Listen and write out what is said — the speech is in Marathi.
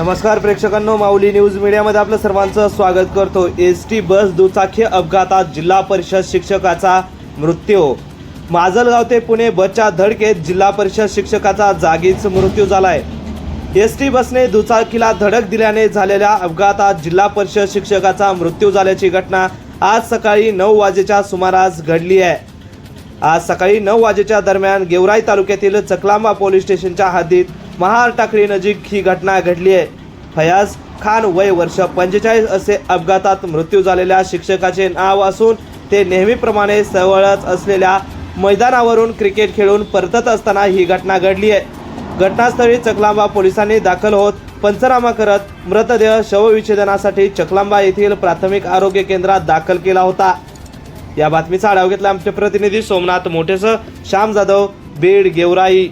नमस्कार प्रेक्षकांनो माऊली न्यूज मीडियामध्ये आपलं सर्वांचं स्वागत करतो. एस टी बस दुचाकी अपघातात जिल्हा परिषद शिक्षकाचा मृत्यू. माजलगाव ते पुणे बसच्या धडकेत जिल्हा परिषद शिक्षकाचा जागीच मृत्यू झालाय. एस टी बसने दुचाकीला धडक दिल्याने झालेल्या अपघातात जिल्हा परिषद शिक्षकाचा मृत्यू झाल्याची घटना आज सकाळी नऊ वाजेच्या सुमारास घडली आहे. आज सकाळी नऊ वाजेच्या दरम्यान गेवराई तालुक्यातील चकलांबा पोलीस स्टेशनच्या हद्दीत महाल टाकळी नजीक ही घटना घडली आहे. फयाज खान वय वर्ष पंचेचाळीस असे अपघातात मृत्यू झालेल्या शिक्षकाचे नाव असून ते नेहमीप्रमाणे सवळच असलेल्या मैदानावरून क्रिकेट खेळून परतत असताना ही घटना घडली आहे. घटनास्थळी चकलांबा पोलिसांनी दाखल होत पंचनामा करत मृतदेह शवविच्छेदनासाठी चकलांबा येथील प्राथमिक आरोग्य केंद्रात दाखल केला होता. या बातमीचा आढावा घेतला आमचे प्रतिनिधी सोमनाथ मोठेसह श्याम जाधव बीड गेवराई.